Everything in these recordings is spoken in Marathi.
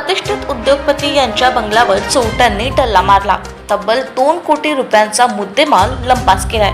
प्रतिष्ठित उद्योगपती यांच्या बंगल्यावर चोरट्यांनी टल्ला मारला. तब्बल दोन कोटी रुपयांचा मुद्देमाल लंपास केलाय.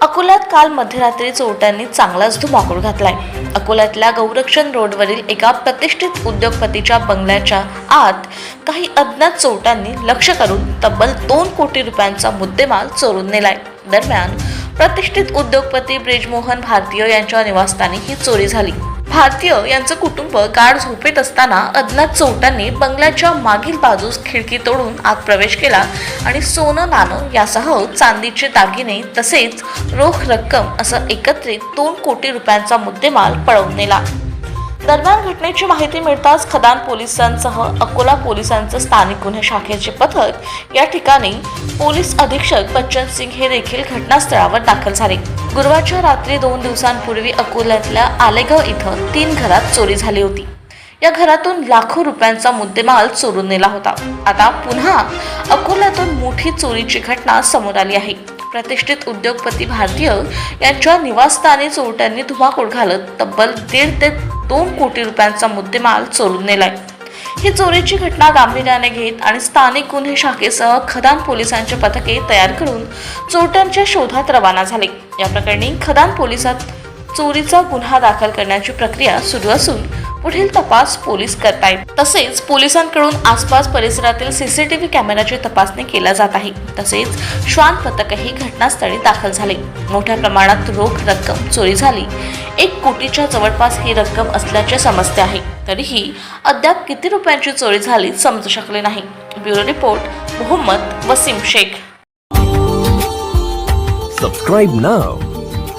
अकोल्यात काल मध्यरात्री चोरट्यांनी चांगलाच धुमाकूळ घातलाय. अकोल्यातल्या गौरक्षण रोडवरील एका प्रतिष्ठित उद्योगपतीच्या बंगल्याच्या आत काही अज्ञात चोरट्यांनी लक्ष करून तब्बल दोन कोटी रुपयांचा मुद्देमाल चोरून नेलाय. दरम्यान प्रतिष्ठित उद्योगपती ब्रिजमोहन भारतीय यांच्या निवासस्थानी ही चोरी झाली. भारतीय यांचं कुटुंब गाढ झोपेत असताना अज्ञात चोरट्यांनी बंगल्याच्या मागील बाजूस खिडकी तोडून आत प्रवेश केला आणि सोनं नाणं यासह चांदीचे दागिने तसेच रोख रक्कम असं एकत्रित दोन कोटी रुपयांचा मुद्देमाल पळवून नेला. दरम्यान घटनेची माहिती मिळताच खदान पोलिसांसह अकोला पोलिसांचं स्थानिक गुन्हे शाखेचे पथक या ठिकाणी पोलीस अधीक्षक बच्चन सिंग हे देखील घटनास्थळावर दाखल झाले. गुरुवारच्या रात्री दोन दिवसांपूर्वी अकोल्यातल्या आलेगाव इथं तीन घरात चोरी झाली होती. या घरातून लाखो रुपयांचा मुद्देमाल चोरून नेला होता. आता पुन्हा अकोल्यातून मोठी चोरीची घटना समोर आली आहे. प्रतिष्ठित उद्योगपती भारतीय यांच्या निवासस्थानी चोरट्यांनी धुमाकूळ घालत तब्बल दीड ते दोन कोटी रुपयांचा मुद्देमाल चोरून नेलाय. ही चोरीची घटना गांभीर्याने घेत आणि स्थानिक गुन्हे शाखेसह खदान पोलिसांचे पथके तयार करून चोरट्यांच्या शोधात रवाना झाले. या प्रकरणी खदान पोलिसात चोरीचा गुन्हा दाखल करण्याची प्रक्रिया सुरू असून पुढील तपास पोलीस करतायत तसेच पोलिसांकडून आसपास परिसरातील सीसीटीव्ही कॅमेऱ्याची तपासणी केल्या जात आहे. तसेच श्वान पथकही घटनास्थळी दाखल झाले. मोठ्या प्रमाणात रोख रक्कम चोरी झाली. एक कोटीच्या जवळपास ही रक्कम असल्याचे समजते आहे. तरीही अद्याप किती रुपयांची चोरी झाली समजू शकले नाही. Bureau report Mohammad Wasim Shaikh. Subscribe नाव